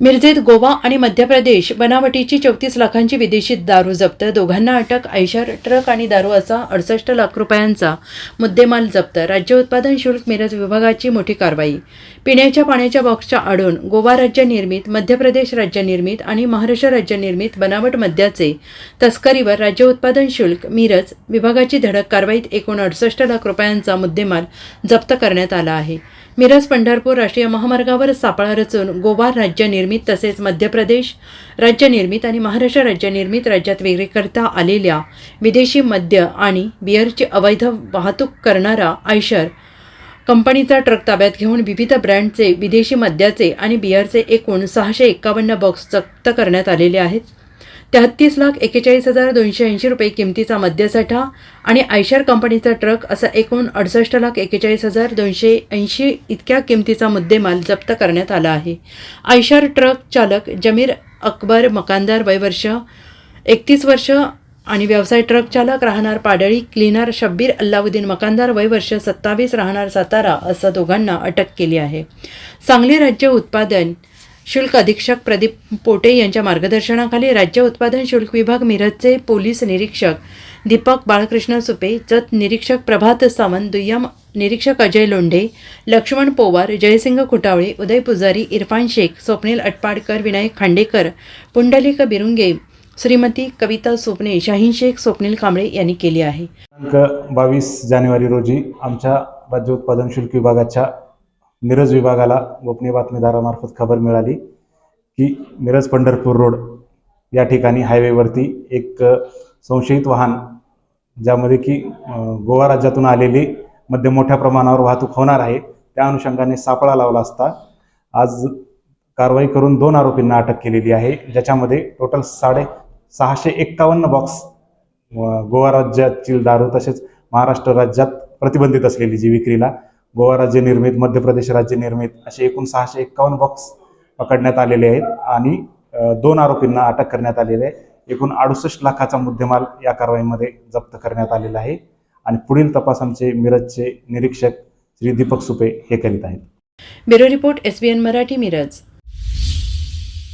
मिरजेत गोवा आणि मध्य प्रदेश बनावटीची चौतीस लाखांची विदेशी दारू जप्त. दोघांना अटक ऐशर ट्रक आणि दारू असा अडसष्ट लाख रुपयांचा मुद्देमाल जप्त. राज्य उत्पादन शुल्क मिरज विभागाची मोठी कारवाई. पिण्याच्या पाण्याच्या बॉक्सच्या आडून गोवा राज्य निर्मित मध्य प्रदेश राज्य निर्मित आणि महाराष्ट्र राज्य निर्मित बनावट मद्याचे तस्करीवर राज्य उत्पादन शुल्क मिरज विभागाची धडक कारवाईत एकूण अडसष्ट लाख रुपयांचा मुद्देमाल जप्त करण्यात आला आहे. मिरज पंढरपूर राष्ट्रीय महामार्गावर सापळा रचून गोवा राज्य निर्मित तसेच मध्य प्रदेश राज्य निर्मित आणि महाराष्ट्र राज्य निर्मित राज्यात विक्री करता आलेल्या विदेशी मद्य आणि बिअरची अवैध वाहतूक करणारा आयशर कंपनीचा ट्रक ताब्यात घेऊन विविध ब्रँडचे विदेशी मद्याचे आणि बिअरचे एकूण सहाशे एक्कावन्न बॉक्स जप्त करण्यात आलेले आहेत. तेहत्तीस लाख एकेचाळीस हजार दोनशे ऐंशी रुपये किमतीचा मद्यसाठा आणि आयशर कंपनीचा ट्रक असा एकूण अडसष्ट लाख एकेचाळीस हजार दोनशे ऐंशी इतक्या किमतीचा मुद्देमाल जप्त करण्यात आला आहे. आयशर ट्रक चालक जमीर अकबर मकानदार वयवर्ष एकतीस वर्ष आणि व्यवसाय ट्रक चालक राहणार पाडळी क्लिनर शब्बीर अल्लाउद्दीन मकानदार वयवर्ष सत्तावीस राहणार सातारा असं दोघांना अटक केली आहे. सांगली राज्य उत्पादन शुल्क अधीक्षक प्रदीप पोटे यांच्या मार्गदर्शनाखाली राज्य उत्पादन शुल्क विभाग मिरजचे पोलीस निरीक्षक दीपक बाळकृष्ण सुपे जत निरीक्षक प्रभात सावंत दुय्यम निरीक्षक अजय लोंढे लक्ष्मण पोवार जयसिंग खुटावळे उदय पुजारी इरफान शेख स्वप्नील अटपाडकर विनायक खांडेकर पुंडलिक बिरुंगे श्रीमती कविता सोपणे शाहीन शेख स्वप्नील कांबळे यांनी केली आहे. दिनांक बावीस जानेवारी रोजी आमच्या राज्य उत्पादन शुल्क विभागाच्या मिरज विभागाला गोपनीय बातमीदारामार्फत खबर मिळाली की मिरज पंढरपूर रोड या ठिकाणी हायवेवरती एक संशयित वाहन ज्यामध्ये की गोवा राज्यातून आलेली मध्ये मोठ्या प्रमाणावर वाहतूक होणार आहे त्या अनुषंगाने सापळा लावला असता आज कारवाई करून दोन आरोपींना अटक केलेली आहे ज्याच्यामध्ये टोटल साडे सहाशे एक्कावन्न बॉक्स गोवा राज्यातील दारू तसेच महाराष्ट्र राज्यात प्रतिबंधित असलेली जी विक्रीला गोवा राज्य निर्मित मध्य प्रदेश राज्य निर्मित असे एकूण सहाशे एक्कावन्न बॉक्स पकडण्यात आलेले आहेत आणि दोन आरोपींना अटक करण्यात आलेली आहे. एकूण अडुसष्ट लाखाचा मुद्देमाल या कारवाईमध्ये जप्त करण्यात आलेला आहे. आणि पुढील तपास आमचे मिरजचे निरीक्षक श्री दीपक सुपे हे करीत आहेत. Bureau report S N Marathi Miraj.